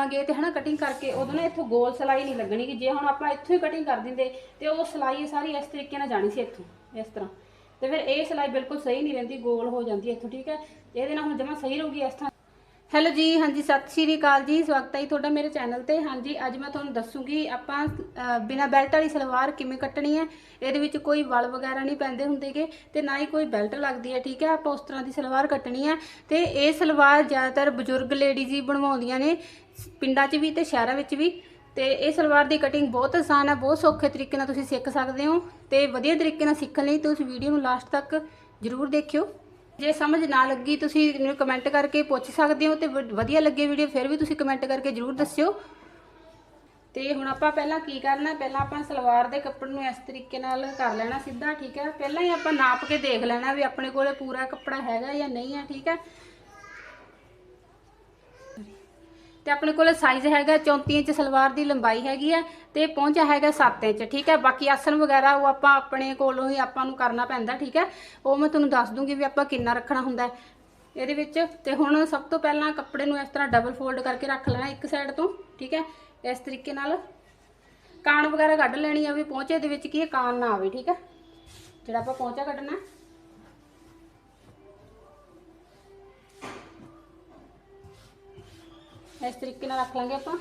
ਪਾਵਾਂਗੇ ਤੇ ਹਨਾ ਕਟਿੰਗ ਕਰਕੇ ਉਦੋਂ ਨਾ ਇੱਥੋਂ ਗੋਲ ਸਲਾਈ ਨਹੀਂ ਲੱਗਣੀ ਕਿ ਜੇ ਹੁਣ ਆਪਾਂ ਇੱਥੋਂ ਹੀ ਕਟਿੰਗ ਕਰ ਦਿੰਦੇ ਤੇ ਉਹ ਸਲਾਈ ਸਾਰੀ ਇਸ ਤਰੀਕੇ ਨਾਲ ਜਾਣੀ ਸੀ ਇੱਥੋਂ, ਇਸ ਤਰ੍ਹਾਂ। ਤੇ ਫਿਰ ਇਹ ਸਲਾਈ ਬਿਲਕੁਲ ਸਹੀ ਨਹੀਂ ਰਹਿੰਦੀ, ਗੋਲ ਹੋ ਜਾਂਦੀ ਇੱਥੋਂ, ਠੀਕ ਹੈ? ਇਹਦੇ ਨਾਲ ਹੁਣ ਜਮਾ ਸਹੀ ਰਹੂਗੀ ਇਸ ਤਰ੍ਹਾਂ ਹੈਲੋ ਜੀ ਹਾਂਜੀ ਸਤਿ ਸ਼੍ਰੀ ਅਕਾਲ ਜੀ ਸਵਾਗਤ ਹੈ ਜੀ ਤੁਹਾਡਾ ਮੇਰੇ ਚੈਨਲ ਤੇ। ਹਾਂਜੀ ਅੱਜ ਮੈਂ ਤੁਹਾਨੂੰ ਦੱਸੂਗੀ ਆਪਾਂ ਅ, ਬਿਨਾਂ ਬੈਲਟ ਵਾਲੀ ਸਲਵਾਰ ਕਿਵੇਂ ਕੱਟਣੀ ਹੈ ਇਹਦੇ ਵਿੱਚ ਕੋਈ ਵਲ ਵਗੈਰਾ ਨਹੀਂ ਪੈਂਦੇ ਹੁੰਦੇਗੇ ਤੇ ਨਾ ਹੀ ਕੋਈ ਬੈਲਟ ਲੱਗਦੀ ਹੈ ਠੀਕ ਹੈ? ਆਪਾਂ ਉਸ ਤਰ੍ਹਾਂ ਦੀ ਸਲਵਾਰ ਕੱਟਣੀ ਹੈ ਤੇ ਇਹ ਸਲਵਾਰ ਜ਼ਿਆਦਾਤਰ ਬਜ਼ੁਰਗ ਲੇਡੀਜ਼ ਹੀ ਬਣਵਾਉਂਦੀਆਂ ਨੇ ਪਿੰਡਾਂ 'ਚ ਵੀ ਤੇ ਸ਼ਹਿਰਾਂ ਵਿੱਚ ਵੀ। ਤੇ ਇਹ ਸਲਵਾਰ ਦੀ ਕਟਿੰਗ ਬਹੁਤ ਆਸਾਨ ਹੈ ਬਹੁਤ ਸੌਖੇ ਤਰੀਕੇ ਨਾਲ ਤੁਸੀਂ ਸਿੱਖ ਸਕਦੇ ਹੋ ਤੇ ਵਧੀਆ ਤਰੀਕੇ ਨਾਲ ਸਿੱਖਣ ਲਈ ਤੁਸੀਂ ਵੀਡੀਓ ਨੂੰ ਲਾਸਟ ਤੱਕ ਜ਼ਰੂਰ ਦੇਖਿਓ। ਜੇ ਸਮਝ ਨਾ ਲੱਗੀ, ਤੁਸੀਂ ਮੈਨੂੰ ਕਮੈਂਟ ਕਰਕੇ ਪੁੱਛ ਸਕਦੇ ਹੋ ਤੇ ਵ- ਵਧੀਆ ਲੱਗੇ ਵੀਡੀਓ ਫਿਰ ਵੀ ਤੁਸੀਂ ਕਮੈਂਟ ਕਰਕੇ ਜ਼ਰੂਰ ਦੱਸਿਓ। ਤੇ ਹੁਣ ਆਪਾਂ ਪਹਿਲਾਂ ਕੀ ਕਰਨਾ, ਪਹਿਲਾਂ ਆਪਾਂ ਸਲਵਾਰ ਦੇ ਕੱਪੜੇ ਨੂੰ ਇਸ ਤਰੀਕੇ ਨਾਲ ਕਰ ਲੈਣਾ ਸਿੱਧਾ, ਠੀਕ ਹੈ? ਪਹਿਲਾਂ ਹੀ ਆਪਾਂ ਨਾਪ ਕੇ ਦੇਖ ਲੈਣਾ ਵੀ ਆਪਣੇ ਕੋਲੇ ਪੂਰਾ ਕੱਪੜਾ ਹੈਗਾ ਜਾਂ ਨਹੀਂ ਹੈ, ਠੀਕ ਹੈ? ਤੇ ਆਪਣੇ ਕੋਲੇ ਸਾਈਜ਼ ਹੈਗਾ 34 ਇੰਚ ਸਲਵਾਰ ਦੀ ਲੰਬਾਈ ਹੈਗੀ ਹੈ ਤੇ ਪਹੁੰਚਾ ਹੈਗਾ 7 ਇੰਚ, ਠੀਕ ਹੈ ਬਾਕੀ ਆਸਨ ਵਗੈਰਾ ਉਹ ਆਪਾਂ ਆਪਣੇ ਕੋਲੋਂ ਹੀ ਆਪਾਂ ਨੂੰ ਕਰਨਾ ਪੈਂਦਾ, ਠੀਕ ਹੈ ਉਹ ਮੈਂ ਤੁਹਾਨੂੰ ਦੱਸ ਦੂੰਗੀ ਵੀ ਆਪਾਂ ਕਿੰਨਾ ਰੱਖਣਾ ਹੁੰਦਾ ਇਹਦੇ ਵਿੱਚ ਤੇ ਹੁਣ ਸਭ ਤੋਂ ਪਹਿਲਾਂ ਕੱਪੜੇ ਨੂੰ ਇਸ ਤਰ੍ਹਾਂ ਡਬਲ ਫੋਲਡ ਕਰਕੇ ਰੱਖ ਲੈਣਾ ਇੱਕ ਸਾਈਡ ਤੋਂ, ਠੀਕ ਹੈ ਇਸ ਤਰੀਕੇ ਨਾਲ ਕਾਣ ਵਗੈਰਾ ਕੱਢ ਲੈਣੀ ਆ ਵੀ ਪਹੁੰਚੇ ਦੇ ਵਿੱਚ ਕੀ ਹੈ ਕਾਣ ਨਾ ਆਵੇ, ਠੀਕ ਹੈ ਜਿਹੜਾ ਆਪਾਂ ਪਹੁੰਚਾ ਕੱਢਣਾ। ਇਸ ਤਰੀਕੇ ਨਾਲ ਰੱਖ ਲਾਂਗੇ ਆਪਾਂ।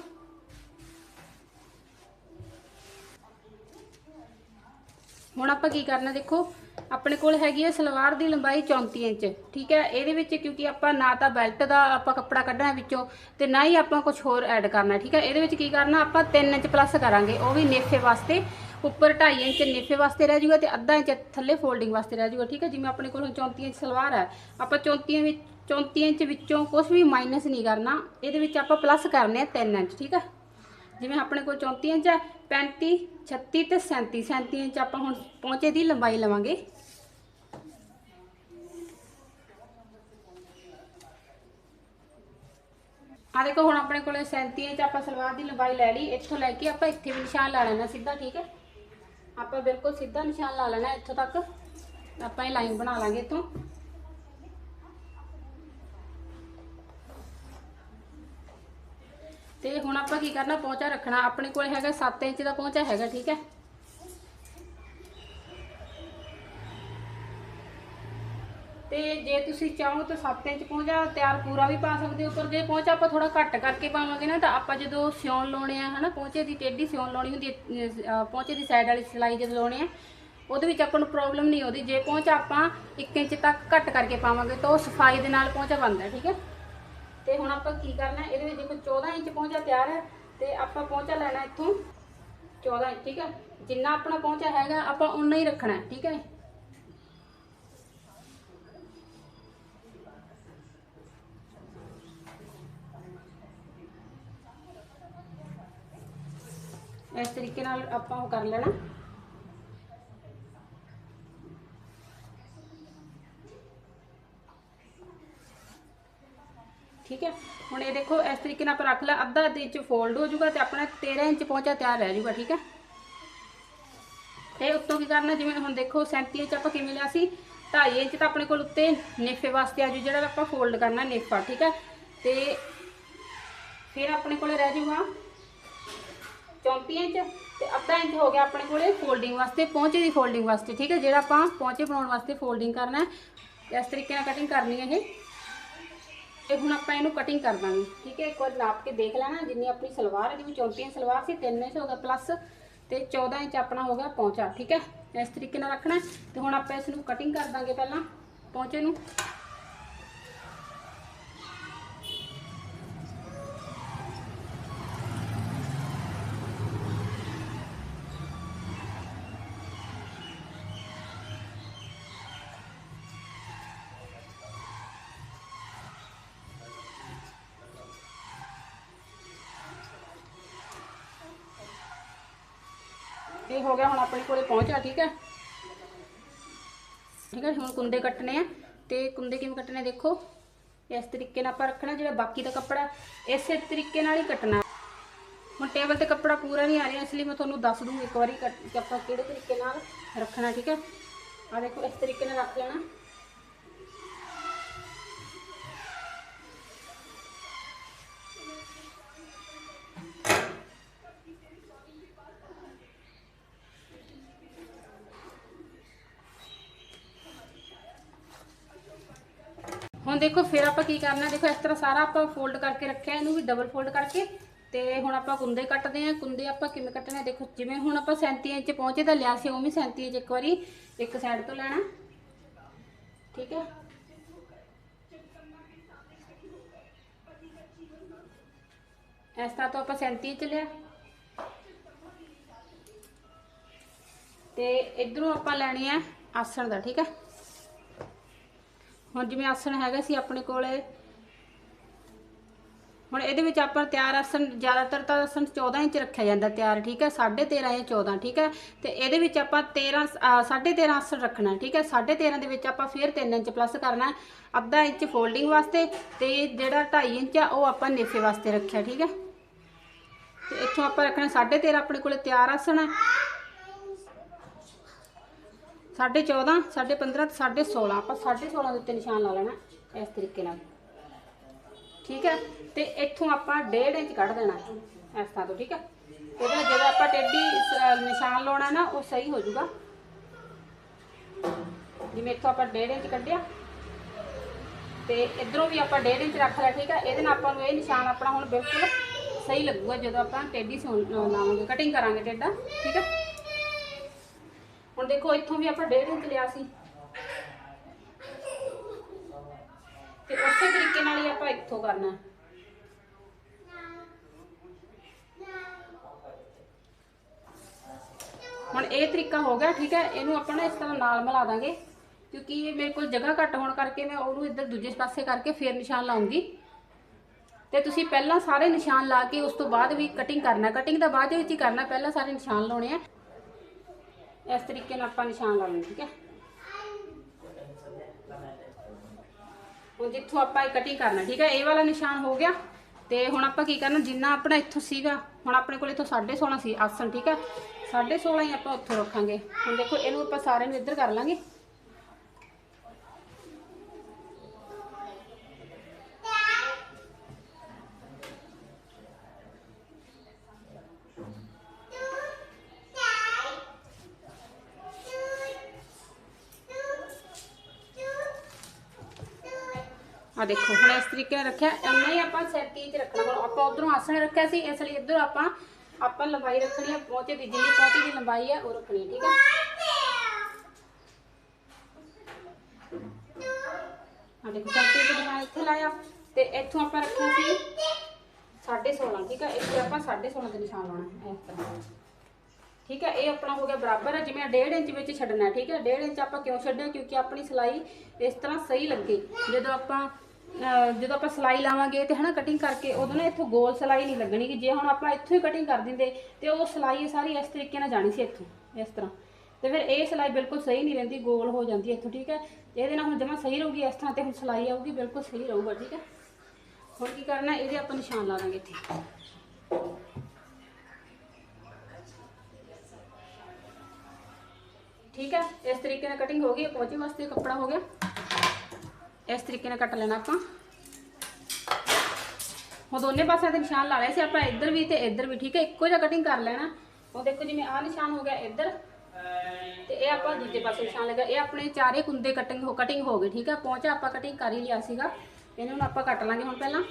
ਹੁਣ ਆਪਾਂ ਕੀ ਕਰਨਾ ਦੇਖੋ, ਆਪਣੇ ਕੋਲ ਹੈਗੀ ਹੈ ਸਲਵਾਰ ਦੀ ਲੰਬਾਈ 34 ਇੰਚ, ਠੀਕ ਹੈ? ਇਹਦੇ ਵਿੱਚ ਕਿਉਂਕਿ ਆਪਾਂ ਨਾ ਤਾਂ ਬੈਲਟ ਦਾ ਆਪਾਂ ਕੱਪੜਾ ਕੱਢਣਾ ਵਿੱਚੋਂ ਤੇ ਨਾ ਹੀ ਆਪਾਂ ਕੁਝ ਹੋਰ ਐਡ ਕਰਨਾ, ਠੀਕ ਹੈ? ਇਹਦੇ ਵਿੱਚ ਕੀ ਕਰਨਾ, ਆਪਾਂ 3 ਇੰਚ ਪਲੱਸ ਕਰਾਂਗੇ, ਉਹ ਵੀ ਨੇਫੇ ਵਾਸਤੇ। ਉੱਪਰ 2.5 ਇੰਚ ਨੇਫੇ ਵਾਸਤੇ ਰਹਿ ਜੂਗਾ ਤੇ ਅੱਧਾ ਇੰਚ ਥੱਲੇ ਫੋਲਡਿੰਗ ਵਾਸਤੇ ਰਹਿ ਜੂਗਾ, ਠੀਕ ਹੈ? ਜਿਵੇਂ ਆਪਣੇ ਕੋਲ ਹੁਣ 34 ਇੰਚ ਸਲਵਾਰ ਹੈ, ਆਪਾਂ 34 ਵਿੱਚ 34 ਇੰਚ ਵਿੱਚੋਂ ਕੁਝ ਵੀ ਮਾਈਨਸ ਨਹੀਂ ਕਰਨਾ ਇਹਦੇ ਵਿੱਚ ਆਪਾਂ ਪਲੱਸ ਕਰਨੇ ਆ 3 ਇੰਚ ਠੀਕ ਹੈ ਜਿਵੇਂ ਆਪਣੇ ਕੋਲ 34 ਇੰਚ ਹੈ 35 36 ਤੇ 37 37 ਇੰਚ ਆਪਾਂ ਹੁਣ ਪਹੁੰਚੇ ਦੀ ਲੰਬਾਈ ਲਵਾਂਗੇ ਆ ਦੇਖੋ ਹੁਣ ਆਪਣੇ ਕੋਲੇ 37 ਇੰਚ ਆਪਾਂ ਸਲਵਾਰ ਦੀ ਲੰਬਾਈ ਲੈ ਲਈ ਇੱਥੋਂ ਲੈ ਕੇ ਆਪਾਂ ਇੱਥੇ ਵੀ ਨਿਸ਼ਾਨ ਲਾ ਲੈਣਾ ਸਿੱਧਾ ਠੀਕ ਹੈ ਆਪਾਂ ਬਿਲਕੁਲ ਸਿੱਧਾ ਨਿਸ਼ਾਨ ਲਾ ਲੈਣਾ ਇੱਥੋਂ ਤੱਕ ਆਪਾਂ ਇਹ ਲਾਈਨ ਬਣਾ ਲਾਂਗੇ ਇੱਥੋਂ ਤੇ ਹੁਣ ਆਪਾਂ ਕੀ ਕਰਨਾ ਪਹੁੰਚਾ ਰੱਖਣਾ। ਆਪਣੇ ਕੋਲ ਹੈਗਾ 7 ਇੰਚ ਦਾ ਪਹੁੰਚਾ ਹੈਗਾ, ਠੀਕ ਹੈ? ਤੇ ਜੇ ਤੁਸੀਂ ਚਾਹੋ ਤਾਂ 7 ਇੰਚ ਪਹੁੰਚਾ ਤਿਆਰ ਪੂਰਾ ਵੀ ਪਾ ਸਕਦੇ ਹੋ, ਪਰ ਜੇ ਪਹੁੰਚਾ ਆਪਾਂ ਥੋੜਾ ਘੱਟ ਕਰਕੇ ਪਾਵਾਂਗੇ ਨਾ, ਤਾਂ ਆਪਾਂ ਜਦੋਂ ਸਿਉਣ ਲਾਉਣੇ ਆ, ਹਨਾ ਪਹੁੰਚੇ ਦੀ ਟੇਢੀ ਸਿਉਣ ਲਾਉਣੀ ਹੁੰਦੀ ਹੈ ਪਹੁੰਚੇ ਦੀ ਸਾਈਡ ਵਾਲੀ ਸਿਲਾਈ ਜਦੋਂ ਲਾਉਣੇ ਆ ਉਹਦੇ ਵਿੱਚ ਆਪਾਂ ਨੂੰ ਪ੍ਰੋਬਲਮ ਨਹੀਂ ਆਉਂਦੀ। ਜੇ ਪਹੁੰਚ ਆਪਾਂ 1 ਇੰਚ ਤੱਕ ਘੱਟ ਕਰਕੇ ਪਾਵਾਂਗੇ, ਤਾਂ ਉਹ ਸਫ਼ਾਈ ਦੇ ਨਾਲ ਪਹੁੰਚਾ ਬਣਦਾ ਠੀਕ ਹੈ? ਤੇ ਹੁਣ ਆਪਾਂ ਕੀ ਕਰਨਾ ਹੈ? ਇਹਦੇ ਵਿੱਚ ਦੇਖੋ 14 ਇੰਚ ਪਹੁੰਚਾ ਤਿਆਰ ਹੈ ਤੇ ਆਪਾਂ ਪਹੁੰਚਾ ਲੈਣਾ ਇੱਥੋਂ 14 ਇੰਚ ਠੀਕ ਹੈ ਜਿੰਨਾ ਆਪਣਾ ਪਹੁੰਚਾ ਹੈਗਾ ਆਪਾਂ ਉਨਾ ਹੀ ਰੱਖਣਾ ਹੈ, ਠੀਕ ਹੈ ਇਸ ਤਰੀਕੇ ਨਾਲ ਆਪਾਂ ਉਹ ਕਰ ਲੈਣਾ ਠੀਕ ਹੈ? ਹੁਣ ਇਹ ਦੇਖੋ, ਇਸ ਤਰੀਕੇ ਨਾਲ ਆਪਾਂ ਰੱਖ ਲਿਆ, ਅੱਧਾ ਦੇ ਵਿੱਚ ਫੋਲਡ ਹੋ ਜਾਊਗਾ ਤੇ ਆਪਣਾ 13 ਇੰਚ ਪਹੁੰਚਾ ਤਿਆਰ ਰਹਿ ਜਾਊਗਾ, ਠੀਕ ਹੈ? ਤੇ ਉੱਤੋਂ ਕੀ ਕਰਨਾ, ਜਿਵੇਂ ਹੁਣ ਦੇਖੋ 37 ਇੰਚ ਆਪਾਂ ਕਿਵੇਂ ਲਿਆ ਸੀ? 2.5 ਇੰਚ ਤਾਂ ਆਪਣੇ ਕੋਲ ਉੱਤੇ ਨੇਫੇ ਵਾਸਤੇ ਆ ਜੂ ਜਿਹੜਾ ਆਪਾਂ ਫੋਲਡ ਕਰਨਾ ਨੇਫਾ, ਠੀਕ ਹੈ? ਤੇ ਫਿਰ ਆਪਣੇ ਕੋਲ ਰਹਿ ਜਾਊਗਾ 34 ਇੰਚ ਤੇ ਅੱਧਾ ਇੰਚ ਹੋ ਗਿਆ ਆਪਣੇ ਕੋਲੇ ਫੋਲਡਿੰਗ ਵਾਸਤੇ, ਪਹੁੰਚੇ ਦੀ ਫੋਲਡਿੰਗ ਵਾਸਤੇ, ਠੀਕ ਹੈ? ਜਿਹੜਾ ਆਪਾਂ ਪਹੁੰਚੇ ਬਣਾਉਣ ਵਾਸਤੇ ਫੋਲਡਿੰਗ ਕਰਨਾ ਇਸ ਤਰੀਕੇ ਨਾਲ ਕਟਿੰਗ ਕਰਨੀ ਹੈ ਇਹ। ਤੇ ਹੁਣ ਆਪਾਂ ਇਹਨੂੰ ਕਟਿੰਗ ਕਰ ਦਾਂਗੇ। ਠੀਕ ਹੈ, ਇੱਕ ਵਾਰ ਨਾਪ ਕੇ ਦੇਖ ਲੈਣਾ, ਜਿੰਨੀ ਆਪਣੀ ਸਲਵਾਰ ਹੈ ਜਿਵੇਂ 34 ਇੰਚ ਸਲਵਾਰ ਸੀ 3 ਇੰਚ ਹੋ ਗਿਆ ਪਲੱਸ ਤੇ 14 ਇੰਚ ਆਪਣਾ ਹੋ ਗਿਆ ਪਹੁੰਚਾ ਠੀਕ ਹੈ? ਇਸ ਤਰੀਕੇ ਨਾਲ ਰੱਖਣਾ। ਹੈ। ਤੇ ਹੁਣ ਆਪਾਂ ਇਸ ਨੂੰ ਕਟਿੰਗ ਕਰ ਦਾਂਗੇ ਪਹਿਲਾਂ ਪਹੁੰਚੇ ਨੂੰ। ਇਹ ਹੋ ਗਿਆ, ਹੁਣ ਆਪਣੇ ਕੋਲੇ ਪਹੁੰਚਾ ਠੀਕ ਹੈ? ਠੀਕ ਹੈ, ਹੁਣ ਕੁੰਦੇ ਕੱਟਣੇ ਆ ਤੇ ਕੁੰਦੇ ਕਿਵੇਂ ਕੱਟਣੇ ਦੇਖੋ? ਇਸ ਤਰੀਕੇ ਨਾਲ ਆਪਾਂ ਰੱਖਣਾ ਜਿਹੜਾ ਬਾਕੀ ਦਾ ਕੱਪੜਾ, ਇਸੇ ਤਰੀਕੇ ਨਾਲ ਹੀ ਕੱਟਣਾ। ਹੁਣ ਟੇਬਲ ਤੇ ਕੱਪੜਾ ਪੂਰਾ ਨਹੀਂ ਆ ਰਿਹਾ, ਇਸ ਲਈ ਮੈਂ ਤੁਹਾਨੂੰ ਦੱਸ ਦੂੰਗੀ ਇੱਕ ਵਾਰੀ ਕੱਟ ਕਿ ਆਪਾਂ ਕਿਹੜੇ ਤਰੀਕੇ ਨਾਲ ਰੱਖਣਾ, ਠੀਕ ਹੈ? ਆ ਦੇਖੋ, ਇਸ ਤਰੀਕੇ ਨਾਲ ਰੱਖ ਲੈਣਾ। ਦੇਖੋ ਫਿਰ ਆਪਾਂ ਕੀ ਕਰਨਾ, ਦੇਖੋ ਇਸ ਤਰ੍ਹਾਂ ਸਾਰਾ ਆਪਾਂ ਫੋਲਡ ਕਰਕੇ ਰੱਖਿਆ, ਇਹਨੂੰ ਵੀ ਡਬਲ ਫੋਲਡ ਕਰਕੇ। ਤੇ ਹੁਣ ਆਪਾਂ ਕੁੰਦੇ ਕੱਟਦੇ ਆ ਕੁੰਦੇ ਆਪਾਂ ਕਿਵੇਂ ਕੱਟਣੇ ਆ? ਦੇਖੋ, ਜਿਵੇਂ ਹੁਣ ਆਪਾਂ 37 ਇੰਚ ਪਹੁੰਚੇ ਤਾਂ ਲਿਆ ਸੀ ਉਵੇਂ 37 ਇੰਚ ਇੱਕ ਵਾਰੀ, ਇੱਕ ਸਾਈਡ ਤੋਂ ਲੈਣਾ। ਠੀਕ ਹੈ? ਇਸ ਤਰ੍ਹਾਂ ਤੋਂ ਆਪਾਂ 37 ਇੰਚ ਲਿਆ। ਤੇ ਇਧਰੋਂ ਆਪਾਂ ਲੈਣੀ ਆ ਆਸਣ ਦਾ, ਠੀਕ ਹੈ? ਹੁਣ ਜਿਵੇਂ ਆਸਣ ਹੈਗਾ ਸੀ ਆਪਣੇ ਕੋਲੇ, ਹੁਣ ਇਹਦੇ ਵਿੱਚ ਆਪਾਂ ਤਿਆਰ ਆਸਣ, ਜ਼ਿਆਦਾਤਰ ਤਾਂ ਆਸਣ 14 ਇੰਚ ਰੱਖਿਆ ਜਾਂਦਾ ਤਿਆਰ, ਠੀਕ ਹੈ? 13.5 ਜਾਂ 14 ਠੀਕ ਹੈ? ਤੇ ਇਹਦੇ ਵਿੱਚ ਆਪਾਂ 13 ਅਹ 13.5 ਆਸਣ ਰੱਖਣਾ, ਠੀਕ ਹੈ? 13.5 ਦੇ ਵਿੱਚ ਆਪਾਂ ਫਿਰ 3 ਇੰਚ ਪਲੱਸ ਕਰਨਾ ਅੱਧਾ ਇੰਚ ਫੋਲਡਿੰਗ ਵਾਸਤੇ ਤੇ ਜਿਹੜਾ 2.5 ਇੰਚ ਆ, ਉਹ ਆਪਾਂ ਨੇਫੇ ਵਾਸਤੇ ਰੱਖਿਆ, ਠੀਕ ਹੈ? ਤੇ ਇੱਥੋਂ ਆਪਾਂ ਰੱਖਣਾ 13.5 ਆਪਣੇ ਕੋਲੇ ਤਿਆਰ ਆਸਣ ਹੈ। ਸਾਢੇ 14 ਸਾਢੇ 15 ਤੇ ਸਾਢੇ 16 ਆਪਾਂ ਸਾਢੇ 16 ਦੇ ਉੱਤੇ ਨਿਸ਼ਾਨ ਲਾ ਲੈਣਾ ਇਸ ਤਰੀਕੇ ਨਾਲ। ਠੀਕ ਹੈ? ਤੇ ਇੱਥੋਂ ਆਪਾਂ 1.5 ਇੰਚ ਕੱਢ ਦੇਣਾ ਇਸ ਤਰ੍ਹਾਂ ਤੋਂ, ਠੀਕ ਹੈ? ਉਹਦੇ ਨਾਲ ਜਦੋਂ ਆਪਾਂ ਟੇਢੀ ਨਿਸ਼ਾਨ ਲਾਉਣਾ ਨਾ, ਉਹ ਸਹੀ ਹੋ ਜਾਊਗਾ। ਜਿਵੇਂ ਇੱਥੋਂ ਆਪਾਂ 1.5 ਇੰਚ ਕੱਢਿਆ। ਤੇ ਇਧਰੋਂ ਵੀ ਆਪਾਂ 1.5 ਇੰਚ ਰੱਖ ਲਿਆ, ਠੀਕ ਹੈ? ਇਹਦੇ ਨਾਲ ਆਪਾਂ ਨੂੰ ਇਹ ਨਿਸ਼ਾਨ ਆਪਣਾ ਹੁਣ ਬਿਲਕੁਲ ਸਹੀ ਲੱਗੂਗਾ ਜਦੋਂ ਆਪਾਂ ਟੇਢੀ ਸਿਉਣ ਲਾਵਾਂਗੇ, ਕਟਿੰਗ ਕਰਾਂਗੇ ਟੇਢਾ, ਠੀਕ ਹੈ? ਹੁਣ ਦੇਖੋ, ਇੱਥੋਂ ਵੀ ਆਪਾਂ 1.5 ਇੰਚ ਲਿਆ ਸੀ। ਤੇ ਉਸੇ ਤਰੀਕੇ ਨਾਲ ਹੀ ਆਪਾਂ ਇੱਥੋਂ ਕਰਨਾ। ਹੁਣ ਇਹ ਤਰੀਕਾ ਹੋ ਗਿਆ, ਠੀਕ ਹੈ, ਇਹਨੂੰ ਆਪਾਂ ਨਾ ਇਸ ਤਰ੍ਹਾਂ ਨਾਲ ਮਿਲਾ ਦਾਂਗੇ, ਕਿਉਂਕਿ ਇਹ ਮੇਰੇ ਕੋਲ ਜਗ੍ਹਾ ਘੱਟ ਹੋਣ ਕਰਕੇ ਮੈਂ ਉਹਨੂੰ ਇੱਧਰ ਦੂਜੇ ਪਾਸੇ ਕਰਕੇ ਫੇਰ ਨਿਸ਼ਾਨ ਲਾਉਂਗੀ। ਤੇ ਤੁਸੀਂ ਪਹਿਲਾਂ ਸਾਰੇ ਨਿਸ਼ਾਨ ਲਾ ਕੇ ਉਸ ਤੋਂ ਬਾਅਦ ਵੀ ਕਟਿੰਗ ਕਰਨਾ ਕਟਿੰਗ ਦਾ ਬਾਅਦ ਵਿੱਚ ਹੀ ਕਰਨਾ, ਪਹਿਲਾਂ ਸਾਰੇ ਨਿਸ਼ਾਨ ਲਾਉਣੇ ਆ। ਇਸ ਤਰੀਕੇ ਨਾਲ ਆਪਾਂ ਨਿਸ਼ਾਨ ਲਾ ਠੀਕ ਹੈ? ਹੁਣ ਜਿੱਥੋਂ ਆਪਾਂ ਇਹ ਕਟਿੰਗ ਕਰਨਾ, ਠੀਕ ਹੈ? ਇਹ ਵਾਲਾ ਨਿਸ਼ਾਨ ਹੋ ਗਿਆ। ਤੇ ਹੁਣ ਆਪਾਂ ਕੀ ਕਰਨਾ, ਜਿੰਨਾ ਆਪਣਾ ਇੱਥੋਂ ਸੀਗਾ, ਹੁਣ ਆਪਣੇ ਕੋਲ ਇੱਥੋਂ 16.5 ਸੀ, ਆਸਣ, ਠੀਕ ਹੈ? 16.5 ਹੀ ਆਪਾਂ ਉੱਥੋਂ ਰੱਖਾਂਗੇ। ਹੁਣ ਦੇਖੋ, ਇਹਨੂੰ ਆਪਾਂ ਸਾਰੇ ਨੂੰ ਇੱਧਰ ਕਰ ਲਾਂਗੇ। ਆ ਦੇਖੋ, ਹੁਣ ਇਸ ਤਰੀਕੇ ਨਾਲ ਰੱਖਿਆ, ਇੰਨਾ ਹੀ ਆਪਾਂ ਸੈਟੀ 'ਚ ਰੱਖਣਾ ਹੁਣ ਆਪਾਂ ਉਧਰੋਂ ਆਸਣ ਰੱਖਿਆ ਸੀ, ਇਸ ਲਈ ਇੱਧਰ ਆਪਾਂ ਆਪਾਂ ਲੰਬਾਈ ਰੱਖਣੀ ਹੈ ਪਹੁੰਚੇ ਦੀ ਜਿੰਨੀ ਪਹੁੰਚੇ ਦੀ ਲੰਬਾਈ ਹੈ ਉਹ ਰੱਖਣੀ ਠੀਕ ਹੈ ਆ ਦੇਖੋ ਸੈਟੀ ਤੇ ਦਿਖਾ ਇੱਥੇ ਲਾਇਆ, ਤੇ ਇੱਥੋਂ ਆਪਾਂ ਰੱਖਿਆ ਸੀ 16.5 ਠੀਕ ਹੈ ਇੱਥੇ ਆਪਾਂ 16.5 ਦੇ ਨਿਸ਼ਾਨ ਲਾਉਣਾ ਇਸ ਤਰ੍ਹਾਂ। ਠੀਕ ਹੈ ਇਹ ਆਪਣਾ ਹੋ ਗਿਆ ਬਰਾਬਰ ਹੈ ਜਿਵੇਂ 1.5 ਇੰਚ ਵਿੱਚ ਛੱਡਣਾ, ਠੀਕ ਹੈ 1.5 ਇੰਚ ਆਪਾਂ ਕਿਉਂ ਛੱਡਿਆ ਕਿਉਂਕਿ ਆਪਣੀ ਸਿਲਾਈ ਇਸ ਤਰ੍ਹਾਂ ਸਹੀ ਲੱਗੇ। ਜਦੋਂ ਆਪਾਂ ਜਦੋਂ ਆਪਾਂ ਸਿਲਾਈ ਲਾਵਾਂਗੇ ਤੇ ਹਨਾ ਕਟਿੰਗ ਕਰਕੇ ਉਦੋਂ ਨਾ ਇੱਥੋਂ ਗੋਲ ਸਿਲਾਈ ਨਹੀਂ ਲੱਗਣੀ ਕਿ ਜੇ ਹੁਣ ਆਪਾਂ ਇੱਥੋਂ ਹੀ ਕਟਿੰਗ ਕਰ ਦਿੰਦੇ ਤੇ ਉਹ ਸਿਲਾਈ ਸਾਰੀ ਇਸ ਤਰੀਕੇ ਨਾਲ ਜਾਣੀ ਸੀ ਇੱਥੋਂ, ਇਸ ਤਰ੍ਹਾਂ। ਤੇ ਫਿਰ ਇਹ ਸਿਲਾਈ ਬਿਲਕੁਲ ਸਹੀ ਨਹੀਂ ਰਹਿੰਦੀ, ਗੋਲ ਹੋ ਜਾਂਦੀ ਇੱਥੋਂ, ਠੀਕ ਹੈ? ਇਹਦੇ ਨਾਲ ਹੁਣ ਜਮਾ ਸਹੀ ਰਹੂਗੀ ਇਸ ਤਰ੍ਹਾਂ ਤੇ ਹੁਣ ਸਿਲਾਈ ਆਊਗੀ, ਬਿਲਕੁਲ ਸਹੀ ਰਹੂਗਾ, ਠੀਕ ਹੈ? ਹੁਣ ਕੀ ਕਰਨਾ, ਇਹਦੇ ਆਪਾਂ ਨਿਸ਼ਾਨ ਲਾ ਦਾਂਗੇ ਇੱਥੇ। ਠੀਕ ਹੈ? ਇਸ ਤਰੀਕੇ ਨਾਲ ਕਟਿੰਗ ਹੋ ਗਈ ਪਹੁੰਚੇ ਵਾਸਤੇ ਕੱਪੜਾ ਹੋ ਗਿਆ। ਇਸ ਤਰੀਕੇ ਨਾਲ ਕੱਟ ਲੈਣਾ ਆਪਾਂ। ਹੁਣ ਦੋਨੇ ਪਾਸਿਆਂ ਤੇ ਨਿਸ਼ਾਨ ਲਾ ਲਏ ਸੀ, ਆਪਾਂ ਇੱਧਰ ਵੀ ਤੇ ਇੱਧਰ ਵੀ, ਠੀਕ ਹੈ? ਇੱਕੋ ਜਿਹਾ ਕਟਿੰਗ ਕਰ ਲੈਣਾ। ਉਹ ਦੇਖੋ ਜਿਵੇਂ ਆਹ ਨਿਸ਼ਾਨ ਹੋ ਗਿਆ ਇੱਧਰ, ਤੇ ਇਹ ਆਪਾਂ ਦੂਜੇ ਪਾਸੇ ਨਿਸ਼ਾਨ ਲਗਾ। ਇਹ ਆਪਣੇ ਚਾਰੇ ਕੁੰਦੇ ਕਟਿੰਗ ਹੋ ਕਟਿੰਗ ਹੋ ਗਈ ਠੀਕ ਹੈ? ਪਹੁੰਚਾ ਆਪਾਂ ਕਟਿੰਗ ਕਰ ਹੀ ਲਿਆ ਸੀਗਾ। ਇਹਨਾਂ ਨੂੰ ਆਪਾਂ ਕੱਟ ਲਾਂਗੇ ਹੁਣ ਪਹਿਲਾਂ।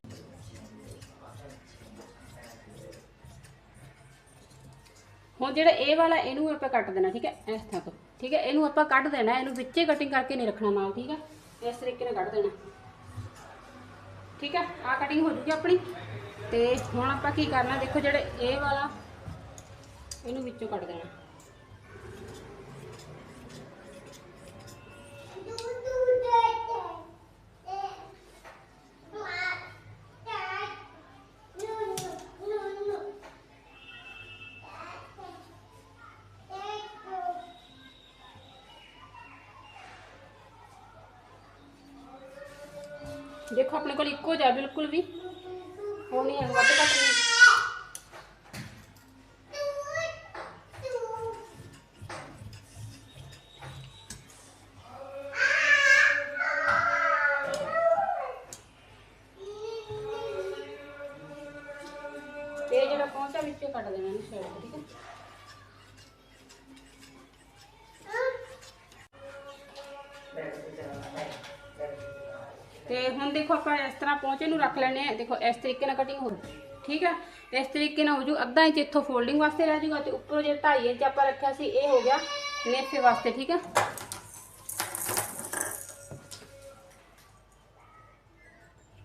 ਹੁਣ ਜਿਹੜਾ ਇਹ ਵਾਲਾ, ਇਹਨੂੰ ਆਪਾਂ ਕੱਟ ਦੇਣਾ, ਠੀਕ ਹੈ? ਇਸ ਤਰ੍ਹਾਂ ਤੋਂ, ਠੀਕ ਹੈ? ਇਹਨੂੰ ਆਪਾਂ ਕੱਢ ਦੇਣਾ, ਇਹਨੂੰ ਵਿੱਚੇ ਕਟਿੰਗ ਕਰਕੇ ਨਹੀਂ ਰੱਖਣਾ ਨਾਲ, ਠੀਕ ਹੈ? ਇਸ ਤਰੀਕੇ ਨਾਲ ਕੱਢ ਦੇਣਾ। ਠੀਕ ਹੈ? ਆ ਕਟਿੰਗ ਹੋ ਜੂਗੀ ਆਪਣੀ। ਤੇ ਹੁਣ ਆਪਾਂ ਕੀ ਕਰਨਾ, ਦੇਖੋ ਜਿਹੜੇ ਇਹ ਵਾਲਾ, ਇਹਨੂੰ ਵਿੱਚੋਂ ਕੱਢ ਦੇਣਾ। ਦੇਖੋ ਆਪਣੇ ਕੋਲ ਇੱਕੋ ਜਿਹਾ ਬਿਲਕੁਲ ਵੀ ਉਹ ਨਹੀਂ ਹੈ ਵੱਧ ਘੱਟ ਨਹੀਂ। ਤੇ ਇਹ ਜਿਹੜਾ ਪਹੁੰਚਾ ਵਿੱਚੋਂ ਕੱਟ ਦੇਣਾ ਇਹਨੂੰ ਛੇੜ ਕੇ, ਠੀਕ ਹੈ। ਦੇਖੋ ਆਪਾਂ ਇਸ ਤਰ੍ਹਾਂ ਪਹੁੰਚੇ ਨੂੰ ਰੱਖ ਲੈਣੇ ਆ ਦੇਖੋ, ਇਸ ਤਰੀਕੇ ਨਾਲ ਕਟਿੰਗ ਹੋ ਠੀਕ ਹੈ? ਇਸ ਤਰੀਕੇ ਨਾਲ ਹੋ ਜੂ। ਅੱਧਾ ਇੰਚ ਇੱਥੋਂ ਫੋਲਡਿੰਗ ਵਾਸਤੇ ਰਹਿ ਜੂਗਾ ਤੇ ਉੱਪਰੋਂ ਜੇ 2.5 ਇੰਚ ਆਪਾਂ ਰੱਖਿਆ ਸੀ, ਇਹ ਹੋ ਗਿਆ ਨੇਫੇ ਵਾਸਤੇ। ਠੀਕ ਹੈ?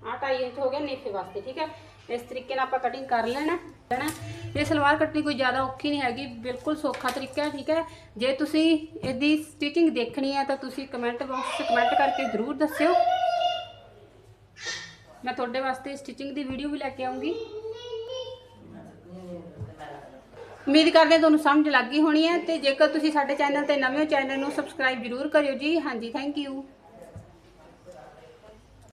ਆਹ 2.5 ਇੰਚ ਹੋ ਗਿਆ ਨੇਫੇ ਵਾਸਤੇ। ਠੀਕ ਹੈ? ਇਸ ਤਰੀਕੇ ਨਾਲ ਆਪਾਂ ਕਟਿੰਗ ਕਰ ਲੈਣਾ। ਲੈਣਾ। ਇਹ ਸਲਵਾਰ ਕੱਟਣੀ ਕੋਈ ਜ਼ਿਆਦਾ ਔਖੀ ਨਹੀਂ ਹੈਗੀ। ਬਿਲਕੁਲ ਸੌਖਾ ਤਰੀਕਾ ਹੈ। ਠੀਕ ਹੈ? ਜੇ ਤੁਸੀਂ ਇਹਦੀ ਸਟਿਚਿੰਗ ਦੇਖਣੀ ਹੈ ਤਾਂ ਤੁਸੀਂ ਕਮੈਂਟ ਬਾਕਸ 'ਚ ਕਮੈਂਟ ਕਰਕੇ ਜ਼ਰੂਰ ਦੱਸਿਓ। ਮੈਂ ਤੁਹਾਡੇ ਵਾਸਤੇ ਸਟਿਚਿੰਗ ਦੀ ਵੀਡੀਓ ਵੀ ਲੈ ਕੇ ਆਉਂਗੀ। ਉਮੀਦ ਕਰਦੇ ਹਾਂ ਤੁਹਾਨੂੰ ਸਮਝ ਲੱਗ ਗਈ ਹੋਣੀ ਹੈ ਤੇ ਜੇਕਰ ਤੁਸੀਂ ਸਾਡੇ ਚੈਨਲ ਤੇ ਨਵੇਂ ਹੋ ਚੈਨਲ ਨੂੰ ਸਬਸਕ੍ਰਾਈਬ ਜ਼ਰੂਰ ਕਰਿਓ ਜੀ। ਹਾਂਜੀ ਥੈਂਕ ਯੂ